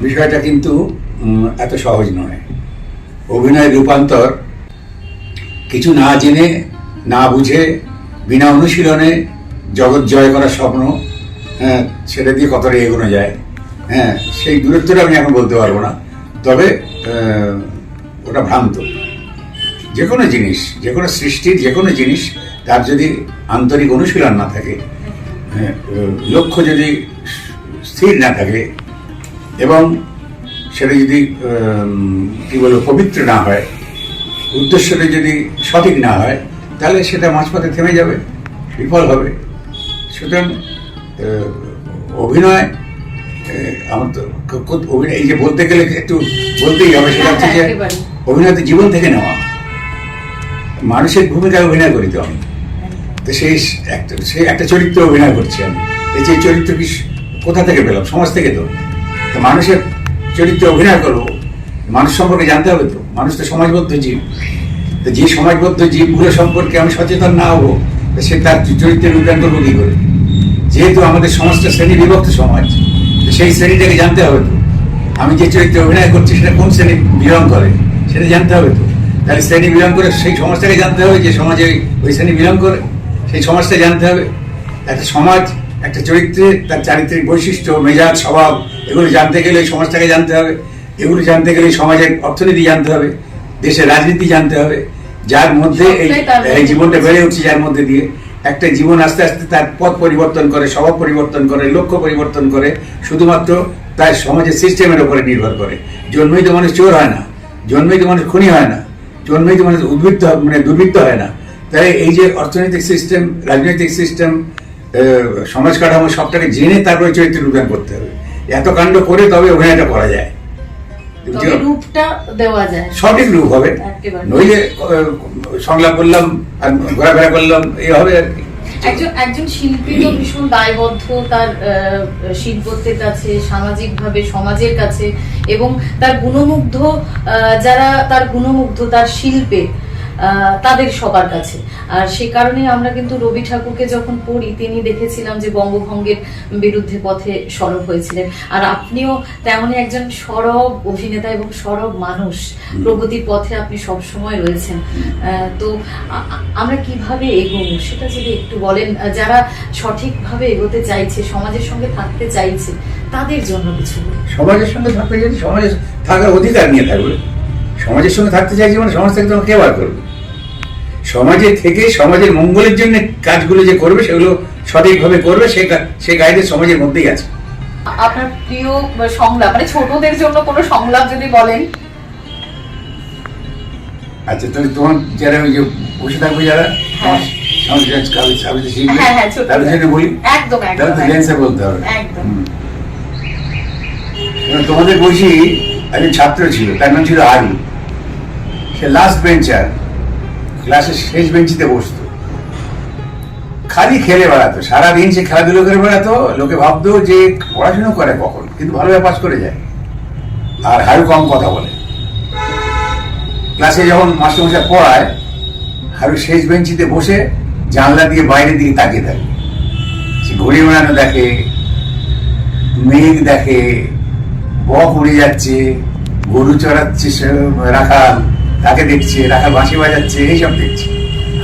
বিষয়টা কিন্তু এত সহজ নয়। অভিনয়ের রূপান্তর কিছু না জেনে না বুঝে বিনা অনুশীলনে জগৎ জয় করার স্বপ্ন হ্যাঁ সেটা দিয়ে কতটা এগোনো যায় হ্যাঁ সেই দূরত্বটা আমি এখন বলতে পারব না। তবে ওটা ভ্রান্ত। যে কোনো জিনিস যে কোনো সৃষ্টির যে কোনো জিনিস তার যদি আন্তরিক অনুশীলন না থাকে হ্যাঁ, লক্ষ্য যদি স্থির না থাকে এবং সেটা যদি কি বলব পবিত্র না হয় উদ্দেশ্যটা যদি সঠিক না হয় তাহলে সেটা মাঝপথে থেমে যাবে বিফল হবে। সুতরাং অভিনয় আমার তো অভিনয় এই যে বলতে গেলে একটু বলতেই হবে সেটা হচ্ছে যে হ্যাঁ, অভিনয় তো জীবন থেকে নেওয়া। মানুষের ভূমিকায় অভিনয় করি তো আমি। তো সেই একটা সেই একটা চরিত্র অভিনয় করছি আমি। এই যে চরিত্র কি কোথা থেকে পেলাম? সমাজ থেকে তো। মানুষের চরিত্রে অভিনয় করব, মানুষ সম্পর্কে জানতে হবে তো। মানুষ তো সমাজবদ্ধ জীব। তো যে সমাজবদ্ধ জীবগুলো সম্পর্কে আমি সচেতন না হব সে তার চরিত্রে রূপায়ণ করব কি করে? যেহেতু আমাদের সমাজটা শ্রেণি বিভক্ত সমাজ সেই শ্রেণীটাকে জানতে হবে তো। আমি যে চরিত্রে অভিনয় করছি সেটা কোন শ্রেণি বিলং করে, সেটা জানতে হবে তো। তাহলে শ্রেণি বিলং করে সেই সমাজটাকে জানতে হবে যে সমাজে ওই শ্রেণি বিলং করে, সেই সমাজটা জানতে হবে। একটা সমাজ একটা চরিত্রে তার চারিত্রিক বৈশিষ্ট্য মেজাজ স্বভাব এগুলো জানতে গেলে সমাজটাকে জানতে হবে। এগুলো জানতে গেলে সমাজের অর্থনীতি জানতে হবে দেশের রাজনীতি জানতে হবে। যার মধ্যে এই জীবনটা বেড়ে উঠছে যার মধ্যে দিয়ে। একটা জীবন আস্তে আস্তে তার পথ পরিবর্তন করে স্বভাব পরিবর্তন করে লক্ষ্য পরিবর্তন করে শুধুমাত্র তার সমাজের সিস্টেমের উপরে নির্ভর করে। জন্মই তো মানুষ চোর হয় না জন্মেই তো মানুষ খুনি হয় না জন্মেই তো মানুষ উদ্বৃত্ত মানে দুর্বৃত্ত হয় না। তাই এই যে অর্থনৈতিক সিস্টেম রাজনৈতিক সিস্টেম সমাজ কাঠামো সবটাকে জেনে তারপরে চরিত্র রূপায়ণ করতে হবে। এত কাণ্ড করে তবে অভিনয়টা করা যায়। রূপটা দেওয়া যায়। সঠিক রূপ হবে। নইলে সংলাপ করলাম আর ঘোরাফেরা করলাম এই হবে আর কি। একজন একজন শিল্পী তো ভীষণ দায়বদ্ধ তার শিল্পত্বের কাছে সামাজিক ভাবে সমাজের কাছে এবং তার গুণমুগ্ধ যারা তার গুণমুগ্ধ তার শিল্পে তাদের সবার কাছে। আর সে কারণে আমরা কিন্তু রবি ঠাকুরকে যখন পড়ি তিনি দেখেছিলাম যে বঙ্গভঙ্গের বিরুদ্ধে পথে সরব হয়েছিলেন। আর আপনিও তেমনই একজন সরব অভিনেতা এবং সরব মানুষ। প্রগতির পথে আপনি সব সময় রয়েছেন তো আমরা কীভাবে এগোবো সেটা যদি একটু বলেন। যারা সঠিকভাবে এগোতে চাইছে সমাজের সঙ্গে থাকতে চাইছে তাদের জন্য কিছু। সমাজের সঙ্গে থাকতে চাইছি সমাজে থাকার অধিকার নিয়ে থাকবে। সমাজের সঙ্গে থাকতে চাইছি মানে সমাজ থেকে তোমাকে কে বার করবে। সমাজে থেকে সমাজের মঙ্গলের জন্য কাজগুলো যে করবে সেগুলো সঠিকভাবে করবে সে সে গাইডে সমাজের মধ্যেই আছে। আপনার প্রিয় সংলাপ মানে ছোটদের জন্য কোনো সংলাপ যদি বলেন? আচ্ছা তাহলে তোমার যারা ওই যে বসে থাকবে যারা হ্যাঁ। হ্যাঁ, হ্যাঁ, তোমাদের বলছি একজন ছাত্র ছিল তার নাম ছিল আরু সে লাস্ট বেঞ্চার ক্লাসের শেষ বেঞ্চিতে বসতো। খালি খেলে বেড়াতো, সারাদিন সে খেলাধুলো করে বেড়াতো, লোকে ভাবতো যে পড়াশুনো করে কখন, কিন্তু ভালোভাবে পাস করে যায়। আর হারু কম কথা বলে। ক্লাসে যখন মাস্টারমশাই পড়ায়, হারু শেষ বেঞ্চিতে বসে জানলা দিয়ে বাইরের দিকে তাকিয়ে থাকে। সে ঘুড়ি বেড়ানো দেখে, মেঘ দেখে, বক উড়ে যাচ্ছে, গরু চড়াচ্ছে রাখাল। তাকে দেখছে রাখাল বাঁশি বাজাচ্ছে, এইসব দেখছে।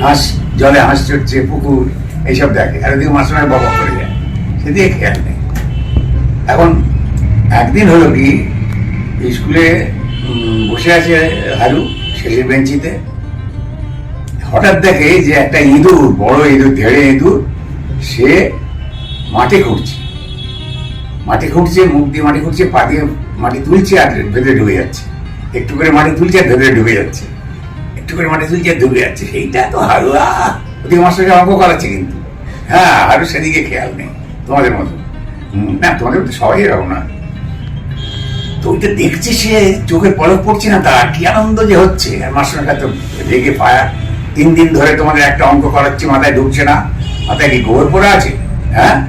হাঁস, জলে হাঁস চড়ছে, পুকুর, এইসব দেখে। আর ওদিকে মাস্টার বক করে যায়। সেদিকে খেয়াল নেই। এখন একদিন হলো কি স্কুলে বসে আছে হারু, শেষের বেঞ্চিতে। হঠাৎ দেখে যে একটা ইঁদুর, বড় ইঁদুর, ধেড়ে ইঁদুর, সে মাঠে ঘুরছে। মাটি খুঁড়ছে মুখ দিয়ে মাটি খুঁড়ছে পা দিয়ে মাটি তুলছে আর ভেতরে ঢুকে যাচ্ছে। একটু করে মাটি তুলছে আর ভেতরে ঢুকে যাচ্ছে। একটু করে মাটি তুলছে আর ঢুকে যাচ্ছে। সেইটা তো হারুয়া ওদিকে মাস্টারকে অঙ্ক করাচ্ছে কিন্তু। হ্যাঁ হারু সেদিকে খেয়াল নেই। তোমাদের মতো। না, তোমাদের মতো সবাই এরকম না। তো ওইটা দেখছে সে, চোখে পলক পড়ছে না, তার কি আনন্দ যে হচ্ছে। আর মাস্টারটা তো রেগে পায়া। তিন দিন ধরে তোমাদের একটা অঙ্ক করাচ্ছি, মাথায় ঢুকছে না। মাথায় কি গোবর পড়ে আছে? হ্যাঁ?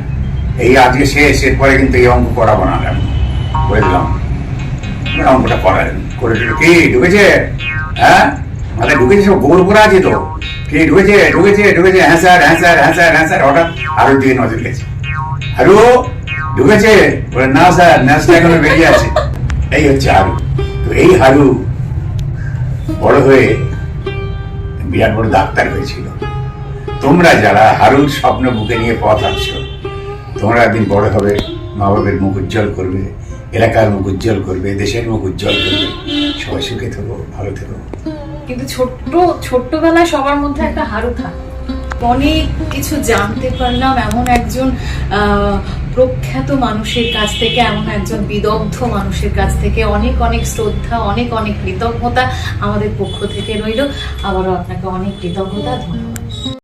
এই আজকে শেষ, এরপরে কিন্তু এই অঙ্ক করাবো না। আমি বলে দিলাম। করে দিল, কি ঢুকেছে? হ্যাঁ? মাথায় ঢুকেছে সব পড়ে আছে তো। ঢুকেছে? ঢুকেছে ঢুকেছে। হ্যাঁ স্যার হ্যাঁ স্যার হ্যাঁ স্যার হ্যাঁ স্যার। হঠাৎ আরও নজর গেছে। আরও, ঢুকেছে? বলে, না স্যার এখনও বেরিয়ে আছে। এই হচ্ছে তো এই হারু বড় হয়ে বিরাট বড় ডাক্তার হয়েছিল। তোমরা যারা হারুর স্বপ্ন বুকে নিয়ে পথ হাঁটছ, তোমরা একদিন বড় হবে মা বাবের মুখ উজ্জ্বল করবে। এলাকার মুখ উজ্জ্বল করবে, দেশের মুখ উজ্জ্বল করবে। সবাই সুখে থেকো, ভালো থেকো। কিন্তু ছোট্ট, ছোট্টবেলায় সবার মধ্যে একটা হারু থাকে। অনেক কিছু জানতে পারলাম, এমন একজন প্রখ্যাত মানুষের কাছ থেকে, এমন একজন বিদগ্ধ মানুষের কাছ থেকে অনেক অনেক শ্রদ্ধা, অনেক অনেক কৃতজ্ঞতা আমাদের পক্ষ থেকে রইল। আবারও আপনাকে অনেক কৃতজ্ঞতা, ধন্যবাদ।